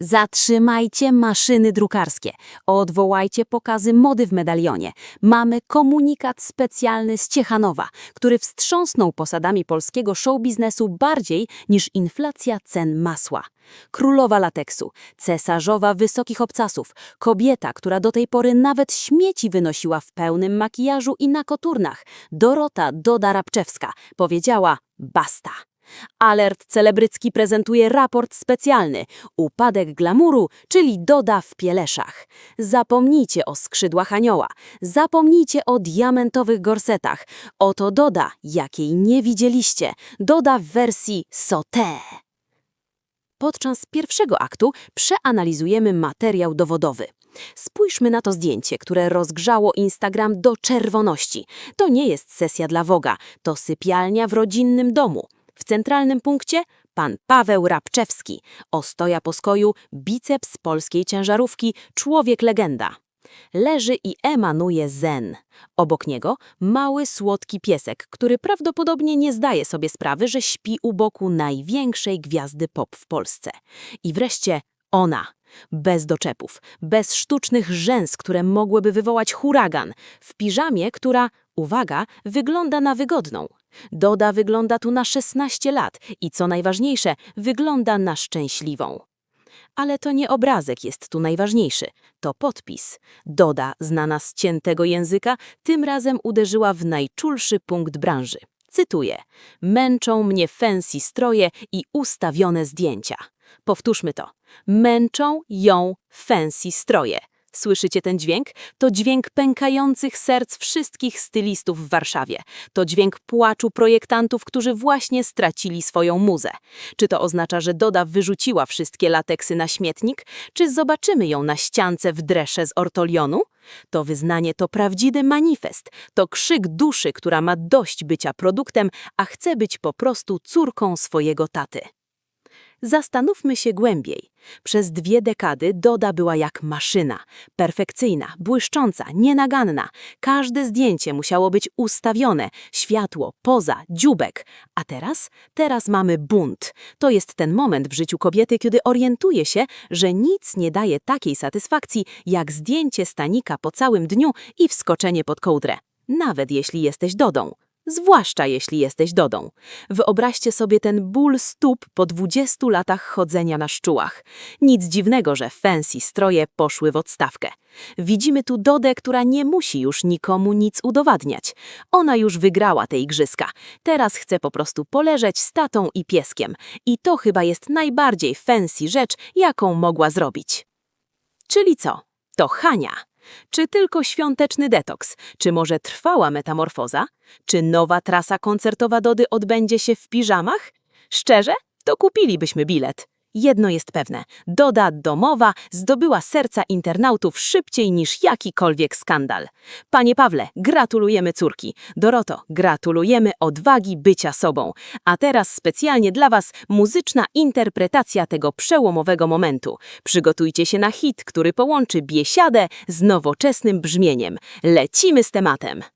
Zatrzymajcie maszyny drukarskie. Odwołajcie pokazy mody w medalionie. Mamy komunikat specjalny z Ciechanowa, który wstrząsnął posadami polskiego showbiznesu bardziej niż inflacja cen masła. Królowa lateksu, cesarzowa wysokich obcasów, kobieta, która do tej pory nawet śmieci wynosiła w pełnym makijażu i na koturnach, Dorota Doda-Rabczewska, powiedziała basta. Alert celebrycki prezentuje raport specjalny Upadek glamuru, czyli Doda w pieleszach. Zapomnijcie o skrzydłach anioła, zapomnijcie o diamentowych gorsetach. Oto Doda, jakiej nie widzieliście. Doda w wersji sauté. Podczas pierwszego aktu przeanalizujemy materiał dowodowy. Spójrzmy na to zdjęcie, które rozgrzało Instagram do czerwoności. To nie jest sesja dla Woga, to sypialnia w rodzinnym domu. W centralnym punkcie pan Paweł Rabczewski, ostoja poskoju, biceps polskiej ciężarówki, człowiek legenda. Leży i emanuje zen. Obok niego mały, słodki piesek, który prawdopodobnie nie zdaje sobie sprawy, że śpi u boku największej gwiazdy pop w Polsce. I wreszcie ona. Bez doczepów, bez sztucznych rzęs, które mogłyby wywołać huragan, w piżamie, która, uwaga, wygląda na wygodną. Doda wygląda tu na 16 lat i co najważniejsze, wygląda na szczęśliwą. Ale to nie obrazek jest tu najważniejszy, to podpis. Doda, znana z ciętego języka, tym razem uderzyła w najczulszy punkt branży. Cytuję: Męczą mnie fancy stroje i ustawione zdjęcia. Powtórzmy to. Męczą ją fancy stroje. Słyszycie ten dźwięk? To dźwięk pękających serc wszystkich stylistów w Warszawie. To dźwięk płaczu projektantów, którzy właśnie stracili swoją muzę. Czy to oznacza, że Doda wyrzuciła wszystkie lateksy na śmietnik? Czy zobaczymy ją na ściance w dresze z ortolionu? To wyznanie to prawdziwy manifest, to krzyk duszy, która ma dość bycia produktem, a chce być po prostu córką swojego taty. Zastanówmy się głębiej. Przez dwie dekady Doda była jak maszyna. Perfekcyjna, błyszcząca, nienaganna. Każde zdjęcie musiało być ustawione. Światło, poza, dziubek. A teraz? Teraz mamy bunt. To jest ten moment w życiu kobiety, kiedy orientuje się, że nic nie daje takiej satysfakcji, jak zdjęcie stanika po całym dniu i wskoczenie pod kołdrę. Nawet jeśli jesteś Dodą. Zwłaszcza jeśli jesteś Dodą. Wyobraźcie sobie ten ból stóp po 20 latach chodzenia na szczułach. Nic dziwnego, że fancy stroje poszły w odstawkę. Widzimy tu Dodę, która nie musi już nikomu nic udowadniać. Ona już wygrała te igrzyska. Teraz chce po prostu poleżeć z tatą i pieskiem. I to chyba jest najbardziej fancy rzecz, jaką mogła zrobić. Czyli co? To Hania. Czy tylko świąteczny detoks? Czy może trwała metamorfoza? Czy nowa trasa koncertowa Dody odbędzie się w piżamach? Szczerze? To kupilibyśmy bilet. Jedno jest pewne. Doda domowa zdobyła serca internautów szybciej niż jakikolwiek skandal. Panie Pawle, gratulujemy córki. Doroto, gratulujemy odwagi bycia sobą. A teraz specjalnie dla Was muzyczna interpretacja tego przełomowego momentu. Przygotujcie się na hit, który połączy biesiadę z nowoczesnym brzmieniem. Lecimy z tematem.